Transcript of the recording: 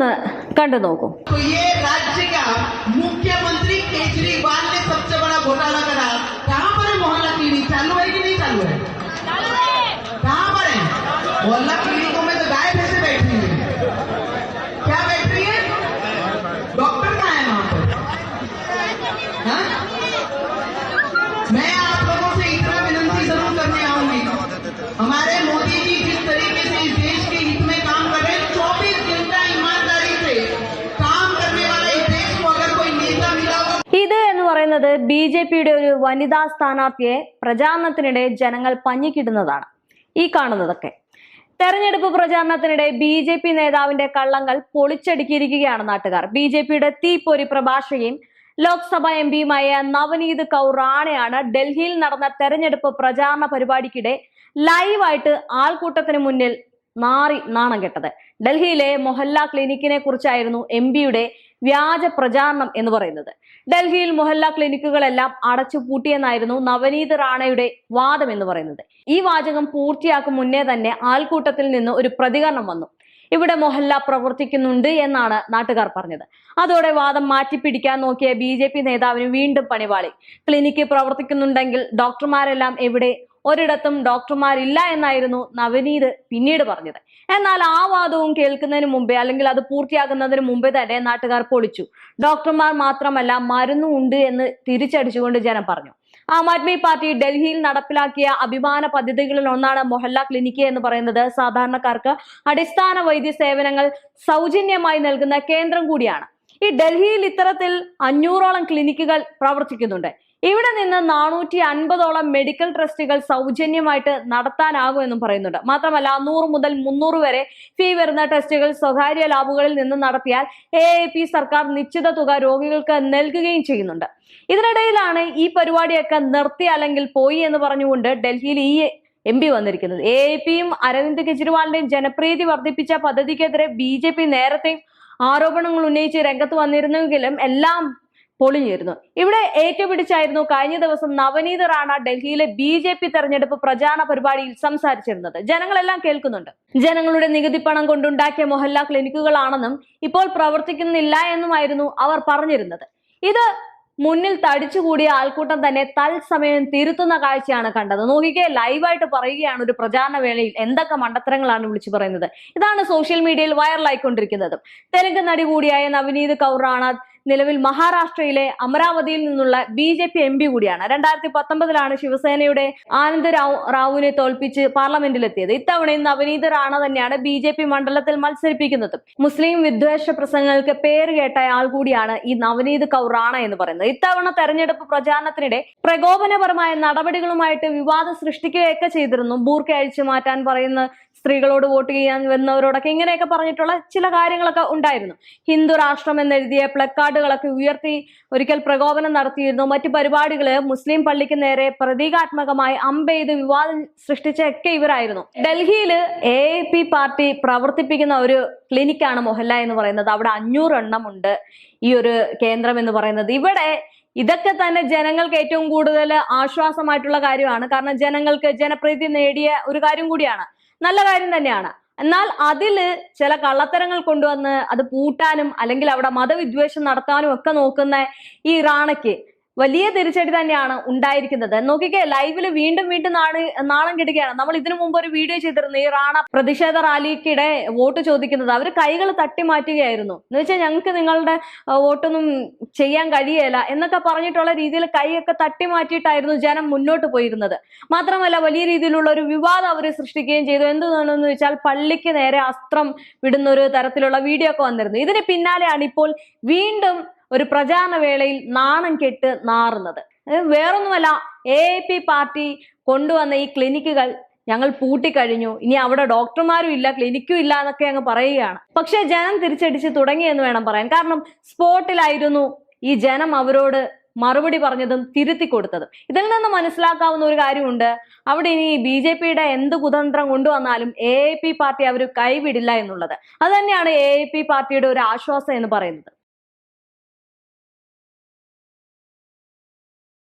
ഇതൊന്ന് കണ്ടു നോക്കൂ तो ये राज्य का मुख्यमंत्री केजरीवाल ने सबसे बड़ा घोटाला करा कहाँ पर है मोहल्ला क्लिनिक चालू है कि नहीं चालू है कहाँ पर है मोहल्ला क्लिनिकों പറയുന്നത് ബി ജെ പിയുടെ ഒരു വനിതാ സ്ഥാനാർത്ഥിയെ പ്രചാരണത്തിനിടെ ജനങ്ങൾ പഞ്ഞിക്കിടുന്നതാണ് ഈ കാണുന്നതൊക്കെ. തെരഞ്ഞെടുപ്പ് പ്രചാരണത്തിനിടെ ബി ജെ പി നേതാവിന്റെ കള്ളങ്ങൾ പൊളിച്ചടുക്കിയിരിക്കുകയാണ് നാട്ടുകാർ. ബി ജെ പിയുടെ തീപ്പൊരി പ്രഭാഷകയും ലോക്സഭാ എം പിയുമായ നവനീത് കൗർ റാണയാണ് ഡൽഹിയിൽ നടന്ന തെരഞ്ഞെടുപ്പ് പ്രചാരണ പരിപാടിക്കിടെ ലൈവായിട്ട് ആൾക്കൂട്ടത്തിന് മുന്നിൽ നാറി നാണം കെട്ടത്. ഡൽഹിയിലെ മൊഹല്ല ക്ലിനിക്കിനെ കുറിച്ചായിരുന്നു എം പിയുടെ വ്യാജ പ്രചാരണം എന്ന് പറയുന്നത്. ഡൽഹിയിൽ മൊഹല്ല ക്ലിനിക്കുകളെല്ലാം അടച്ചു പൂട്ടിയെന്നായിരുന്നു നവനീത് റാണയുടെ വാദം എന്ന് പറയുന്നത്. ഈ വാചകം പൂർത്തിയാക്കും മുന്നേ തന്നെ ആൾക്കൂട്ടത്തിൽ നിന്ന് ഒരു പ്രതികരണം വന്നു. ഇവിടെ മൊഹല്ല പ്രവർത്തിക്കുന്നുണ്ട് എന്നാണ് നാട്ടുകാർ പറഞ്ഞത്. അതോടെ വാദം മാറ്റിപ്പിടിക്കാൻ നോക്കിയ ബി ജെ പി നേതാവിന് വീണ്ടും പണിപാളി ക്ലിനിക്ക് പ്രവർത്തിക്കുന്നുണ്ടെങ്കിൽ ഡോക്ടർമാരെല്ലാം എവിടെ ഒരിടത്തും ഡോക്ടർമാരില്ല എന്നായിരുന്നു നവനീത് പിന്നീട് പറഞ്ഞത്. എന്നാൽ ആ വാദവും കേൾക്കുന്നതിന് മുമ്പേ അല്ലെങ്കിൽ അത് പൂർത്തിയാകുന്നതിന് മുമ്പേ തന്നെ നാട്ടുകാർ പൊളിച്ചു. ഡോക്ടർമാർ മാത്രമല്ല മരുന്നും ഉണ്ട് എന്ന് തിരിച്ചടിച്ചുകൊണ്ട് ജനം പറഞ്ഞു. ആം ആദ്മി പാർട്ടി ഡൽഹിയിൽ നടപ്പിലാക്കിയ അഭിമാന പദ്ധതികളിൽ ഒന്നാണ് മൊഹല്ല ക്ലിനിക്ക് എന്ന് പറയുന്നത്. സാധാരണക്കാർക്ക് അടിസ്ഥാന വൈദ്യ സേവനങ്ങൾ സൗജന്യമായി നൽകുന്ന കേന്ദ്രം കൂടിയാണ്. ഈ ഡൽഹിയിൽ ഇത്തരത്തിൽ അഞ്ഞൂറോളം ക്ലിനിക്കുകൾ പ്രവർത്തിക്കുന്നുണ്ട്. ഇവിടെ നിന്ന് നാനൂറ്റി അൻപതോളം മെഡിക്കൽ ട്രസ്റ്റുകൾ സൗജന്യമായിട്ട് നടത്താനാകുമെന്നും പറയുന്നുണ്ട്. മാത്രമല്ല നൂറ് മുതൽ മുന്നൂറ് വരെ ഫീ വരുന്ന ടെസ്റ്റുകൾ സ്വകാര്യ ലാബുകളിൽ നിന്ന് നടത്തിയാൽ എ സർക്കാർ നിശ്ചിത തുക രോഗികൾക്ക് നൽകുകയും ചെയ്യുന്നുണ്ട്. ഇതിനിടയിലാണ് ഈ പരിപാടിയൊക്കെ നിർത്തി അല്ലെങ്കിൽ പോയി എന്ന് പറഞ്ഞുകൊണ്ട് ഡൽഹിയിൽ ഈ എം പി വന്നിരിക്കുന്നത്. എ പിയും അരവിന്ദ് കെജ്രിവാളിന്റെയും ജനപ്രീതി വർദ്ധിപ്പിച്ച പദ്ധതിക്കെതിരെ ബി ജെ പി നേരത്തെയും ആരോപണങ്ങൾ ഉന്നയിച്ച് രംഗത്ത് വന്നിരുന്നെങ്കിലും എല്ലാം പൊളിഞ്ഞിരുന്നു. ഇവിടെ ഏറ്റുപിടിച്ചായിരുന്നു കഴിഞ്ഞ ദിവസം നവനീത് റാണ ഡൽഹിയിലെ ബി ജെ പി തെരഞ്ഞെടുപ്പ് പ്രചാരണ പരിപാടിയിൽ സംസാരിച്ചിരുന്നത്. ജനങ്ങളെല്ലാം കേൾക്കുന്നുണ്ട്. ജനങ്ങളുടെ നികുതി പണം കൊണ്ടുണ്ടാക്കിയ മൊഹല്ല ക്ലിനിക്കുകളാണെന്നും ഇപ്പോൾ പ്രവർത്തിക്കുന്നില്ല എന്നുമായിരുന്നു അവർ പറഞ്ഞിരുന്നത്. ഇത് മുന്നിൽ തടിച്ചുകൂടിയ ആൾക്കൂട്ടം തന്നെ തത്സമയം തിരുത്തുന്ന കാഴ്ചയാണ് കണ്ടത്. നോക്കിക്കേ ലൈവായിട്ട് പറയുകയാണ് ഒരു പ്രചാരണ വേളയിൽ എന്തൊക്കെ മണ്ടത്തരങ്ങളാണ് വിളിച്ചു പറയുന്നത്. ഇതാണ് സോഷ്യൽ മീഡിയയിൽ വൈറലായിക്കൊണ്ടിരിക്കുന്നത്. തെലുങ്ക് നടി കൂടിയായ നവനീത് കൗർ റാണ നിലവിൽ മഹാരാഷ്ട്രയിലെ അമരാവതിയിൽ നിന്നുള്ള B J P M P കൂടിയാണ്. രണ്ടായിരത്തി പത്തൊമ്പതിലാണ് ശിവസേനയുടെ ആനന്ദ് റാവു റാവുവിനെ തോൽപ്പിച്ച് പാർലമെന്റിലെത്തിയത്. ഇത്തവണയും നവനീത് റാണ തന്നെയാണ് ബി ജെ പി മണ്ഡലത്തിൽ മത്സരിപ്പിക്കുന്നത്. മുസ്ലിം വിദ്വേഷ പ്രസംഗങ്ങൾക്ക് പേര് കേട്ട ആൾ കൂടിയാണ് ഈ നവനീത് കൗർ റാണ എന്ന് പറയുന്നത്. ഇത്തവണ തെരഞ്ഞെടുപ്പ് പ്രചാരണത്തിനിടെ പ്രകോപനപരമായ നടപടികളുമായിട്ട് വിവാദം സൃഷ്ടിക്കുകയൊക്കെ ചെയ്തിരുന്നു. ബൂർക്ക അഴിച്ചു മാറ്റാൻ പറയുന്ന സ്ത്രീകളോട് വോട്ട് ചെയ്യാൻ വന്നവരോടൊക്കെ ഇങ്ങനെയൊക്കെ പറഞ്ഞിട്ടുള്ള ചില കാര്യങ്ങളൊക്കെ ഉണ്ടായിരുന്നു. ഹിന്ദു രാഷ്ട്രം എന്നെഴുതിയ പ്ലക്കാർഡുകളൊക്കെ ഉയർത്തി ഒരിക്കൽ പ്രകോപനം നടത്തിയിരുന്നു. മറ്റു പരിപാടികൾ മുസ്ലിം പള്ളിക്ക് നേരെ പ്രതീകാത്മകമായി അമ്പെയ്ത് വിവാദം സൃഷ്ടിച്ചൊക്കെ ഇവരായിരുന്നു. ഡൽഹിയിൽ എ പി പാർട്ടി പ്രവർത്തിപ്പിക്കുന്ന ഒരു ക്ലിനിക്കാണ് മൊഹല്ല എന്ന് പറയുന്നത്. അവിടെ അഞ്ഞൂറ് എണ്ണം ഉണ്ട് ഈ ഒരു കേന്ദ്രം എന്ന് പറയുന്നത്. ഇവിടെ ഇതൊക്കെ തന്നെ ജനങ്ങൾക്ക് ഏറ്റവും കൂടുതൽ ആശ്വാസമായിട്ടുള്ള കാര്യമാണ്. കാരണം ജനങ്ങൾക്ക് ജനപ്രീതി നേടിയ ഒരു കാര്യം കൂടിയാണ്. നല്ല കാര്യം തന്നെയാണ്. എന്നാൽ അതിൽ ചില കള്ളത്തരങ്ങൾ കൊണ്ടുവന്ന് അത് പൂട്ടാനും അല്ലെങ്കിൽ അവിടെ മതവിദ്വേഷം നടത്താനും ഒക്കെ നോക്കുന്ന ഈ റാണയ്ക്ക് വലിയ തിരിച്ചടി തന്നെയാണ് ഉണ്ടായിരിക്കുന്നത്. നോക്കിക്കേ ലൈവിൽ വീണ്ടും വീണ്ടും നാട് നാണം കെടുകയാണ് നമ്മൾ ഇതിനു മുമ്പ് ഒരു വീഡിയോ ചെയ്തിരുന്നു ഈ റാണ പ്രതിഷേധ റാലിക്കിടെ വോട്ട് ചോദിക്കുന്നത്. അവർ കൈകൾ തട്ടി മാറ്റുകയായിരുന്നു. എന്ന് വെച്ചാൽ ഞങ്ങൾക്ക് നിങ്ങളുടെ വോട്ടൊന്നും ചെയ്യാൻ കഴിയേല എന്നൊക്കെ പറഞ്ഞിട്ടുള്ള രീതിയിൽ കൈയൊക്കെ തട്ടി മാറ്റിയിട്ടായിരുന്നു ജനം മുന്നോട്ട് പോയിരുന്നത്. മാത്രമല്ല വലിയ രീതിയിലുള്ള ഒരു വിവാദം അവർ സൃഷ്ടിക്കുകയും ചെയ്തു. എന്തെന്ന് വെച്ചാൽ പള്ളിക്ക് നേരെ അസ്ത്രം വിടുന്ന ഒരു തരത്തിലുള്ള വീഡിയോ ഒക്കെ വന്നിരുന്നു. ഇതിന് പിന്നാലെയാണ് ഇപ്പോൾ വീണ്ടും ഒരു പ്രചാരണ വേളയിൽ നാണം കെട്ട് നാറുന്നത്. വേറൊന്നുമല്ല എ പി പാർട്ടി കൊണ്ടുവന്ന ഈ ക്ലിനിക്കുകൾ ഞങ്ങൾ പൂട്ടിക്കഴിഞ്ഞു. ഇനി അവിടെ ഡോക്ടർമാരും ഇല്ല ക്ലിനിക്കും ഇല്ല എന്നൊക്കെ അങ്ങ് പറയുകയാണ്. പക്ഷെ ജനം തിരിച്ചടിച്ച് തുടങ്ങിയെന്ന് വേണം പറയാൻ. കാരണം സ്പോട്ടിലായിരുന്നു ഈ ജനം അവരോട് മറുപടി പറഞ്ഞതും തിരുത്തി കൊടുത്തതും. ഇതിൽ നിന്ന് മനസ്സിലാക്കാവുന്ന ഒരു കാര്യമുണ്ട്. അവിടെ ഇനി ബി ജെ പിയുടെ എന്ത് കുതന്ത്രം കൊണ്ടുവന്നാലും എ പാർട്ടി അവർ കൈവിടില്ല എന്നുള്ളത്. അത് തന്നെയാണ് എ പാർട്ടിയുടെ ഒരു ആശ്വാസം എന്ന് പറയുന്നത്.